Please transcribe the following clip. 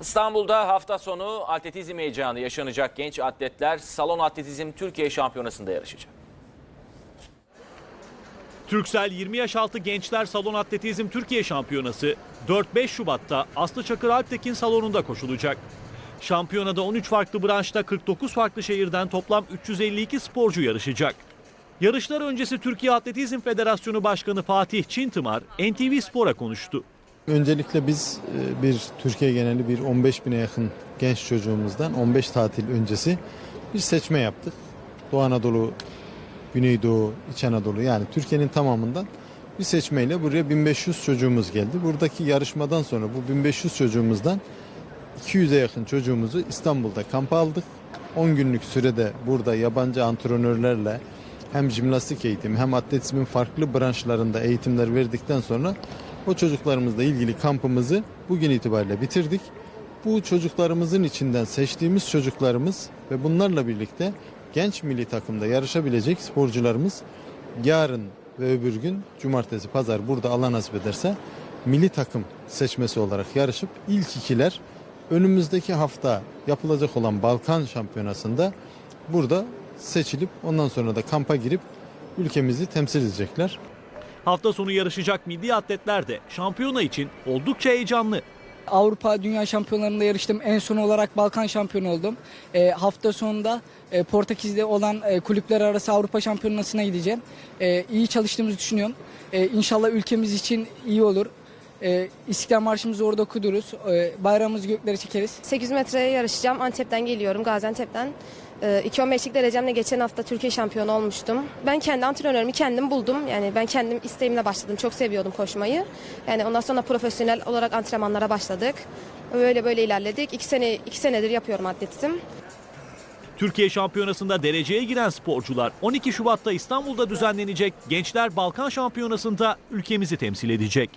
İstanbul'da hafta sonu atletizm heyecanı yaşanacak genç atletler salon atletizm Türkiye şampiyonasında yarışacak. Türksel 20 yaş altı gençler salon atletizm Türkiye şampiyonası 4-5 Şubat'ta Aslı Çakır Alptekin salonunda koşulacak. Şampiyonada 13 farklı branşta 49 farklı şehirden toplam 352 sporcu yarışacak. Yarışlar öncesi Türkiye Atletizm Federasyonu Başkanı Fatih Çintımar NTV Spor'a konuştu. Öncelikle biz e, bir Türkiye geneli bir 15 bine yakın genç çocuğumuzdan 15 tatil öncesi bir seçme yaptık. Doğu Anadolu, Güneydoğu, İç Anadolu yani Türkiye'nin tamamından bir seçmeyle buraya 1500 çocuğumuz geldi. Buradaki yarışmadan sonra bu 1500 çocuğumuzdan 200'e yakın çocuğumuzu İstanbul'da kampa aldık. 10 günlük sürede burada yabancı antrenörlerle hem jimnastik eğitimi hem atletizmin farklı branşlarında eğitimler verdikten sonra o çocuklarımızla ilgili kampımızı bugün itibariyle bitirdik. Bu çocuklarımızın içinden seçtiğimiz çocuklarımız ve bunlarla birlikte genç milli takımda yarışabilecek sporcularımız yarın ve öbür gün cumartesi pazar burada Allah nasip ederse milli takım seçmesi olarak yarışıp ilk ikiler önümüzdeki hafta yapılacak olan Balkan Şampiyonası'nda burada seçilip ondan sonra da kampa girip ülkemizi temsil edecekler. Hafta sonu yarışacak milli atletler de şampiyona için oldukça heyecanlı. Avrupa Dünya Şampiyonlarında yarıştım. En son olarak Balkan şampiyonu oldum. E, hafta sonunda e, Portekiz'de olan e, kulüpler arası Avrupa Şampiyonası'na gideceğim. E, iyi çalıştığımızı düşünüyorum. E, inşallah ülkemiz için iyi olur. E, İstiklal Marşımızı orada okuduruz. E, bayrağımızı göklere çekeriz. 800 metreye yarışacağım. Antep'ten geliyorum, Gaziantep'ten. Ee, 2.15'lik derecemle geçen hafta Türkiye şampiyonu olmuştum. Ben kendi antrenörümü kendim buldum. Yani ben kendim isteğimle başladım. Çok seviyordum koşmayı. Yani ondan sonra profesyonel olarak antrenmanlara başladık. Böyle böyle ilerledik. İki, sene, iki senedir yapıyorum atletizm. Türkiye Şampiyonası'nda dereceye giren sporcular 12 Şubat'ta İstanbul'da düzenlenecek Gençler Balkan Şampiyonası'nda ülkemizi temsil edecek.